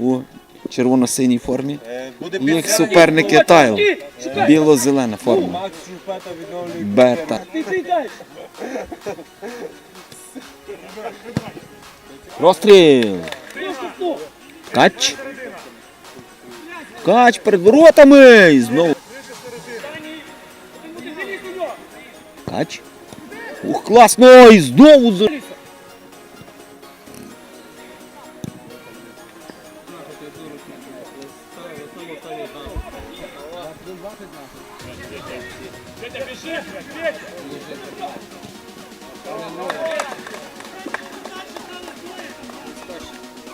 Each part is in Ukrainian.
у червоно-синій формі. Е, Їх підсилення. суперники Тайл. Біло-зелена форма. Бета. Розстріл. Ткач. Ткач перед воротами. І Знову. Ткач. Ух, класно! І знову за...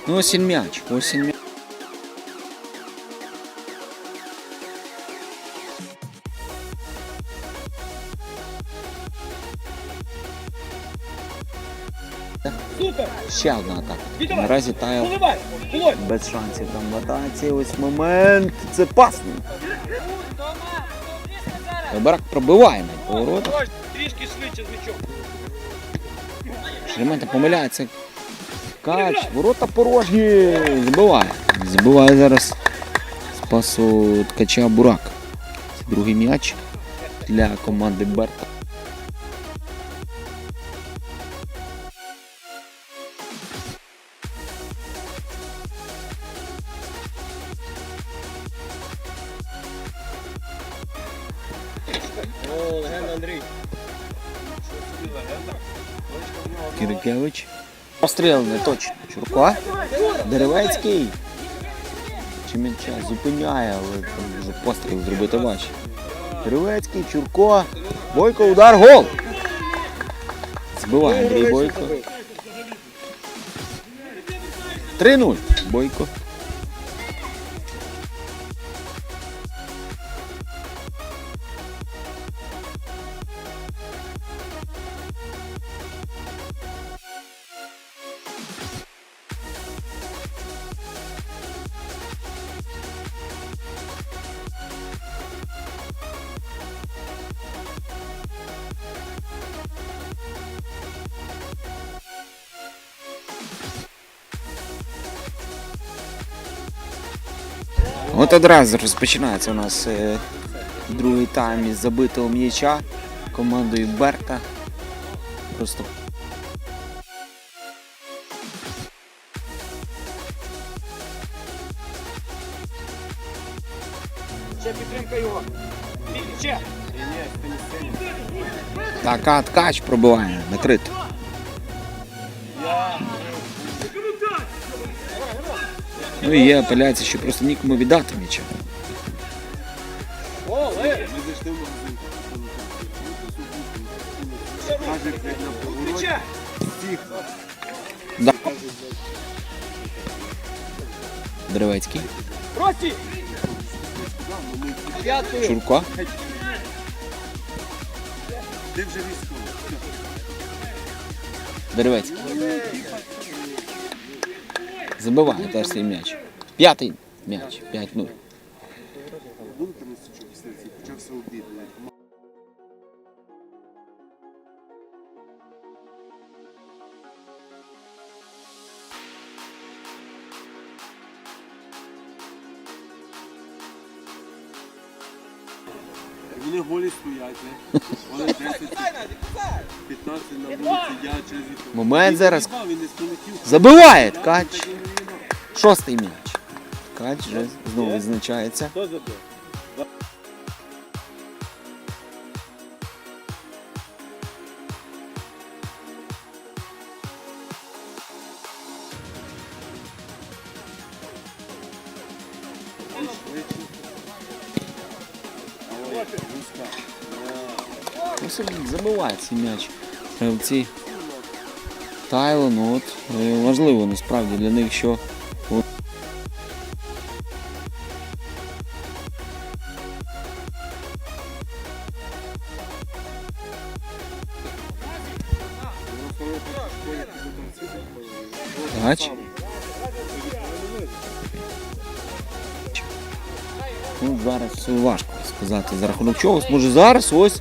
Ну, ось він м'яч. Ось він м'яч. Супер! Ще одна атака. Наразі Тайл без шансів там в атаці. Ось момент. Це пасно. Барак пробиває на поворот. Трішки швидше з м'ячом. Шеремета помиляється. Кач, ворота порожні. Забиває. Збиває зараз спасу ткача Бурак. Другий м'яч для команди Берта. О, легенда Андрій. Кирикевич. Постріл не точно. Чурко. Деревецький. Чи м'яча зупиняє, але там вже постріл зробити важче. Деревецький, Чурко. Бойко, удар, гол. Збиває Андрій Бойко. 3-0. Бойко. От одразу розпочинається у нас е, другий тайм із забитого м'яча командою Берта. Просто Ще підтримка його. Ще. така ткач пробиває накрито. Ну і є апеляція, що просто нікому віддати м'яча. О. Ми зайшли в магазин. Каже, як на повороті. М'яча. Да. П'ятою. Чурко. Ти вже військовий. Деревецький. Забиває теж свій м'яч. П'ятий м'яч. 5-0. Думки на почався обід. Вони голі стоять, не? Вони 10, 15 на вулиці, я через вікно. Момент зараз. Він не сполетів. Забиває ткач. Шостий м'яч. Ткач вже знову відзначається. Хто забив? Ну, собі забиває цей м'яч. Гравці Тайло, ну от е, важливо насправді для них, що Ткач. Ну, зараз важко сказати за рахунок чогось. Може зараз ось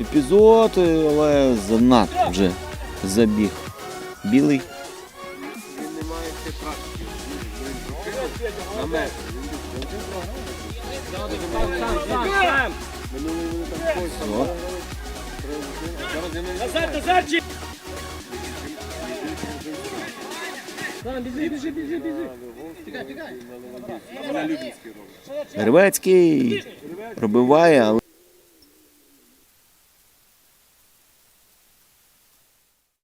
епізод, е, але занадто вже забіг. Білий. Він не має На метр. Назад, біжи, біжи, біжи, біжи. Вона Любінський робить. Пробиває, але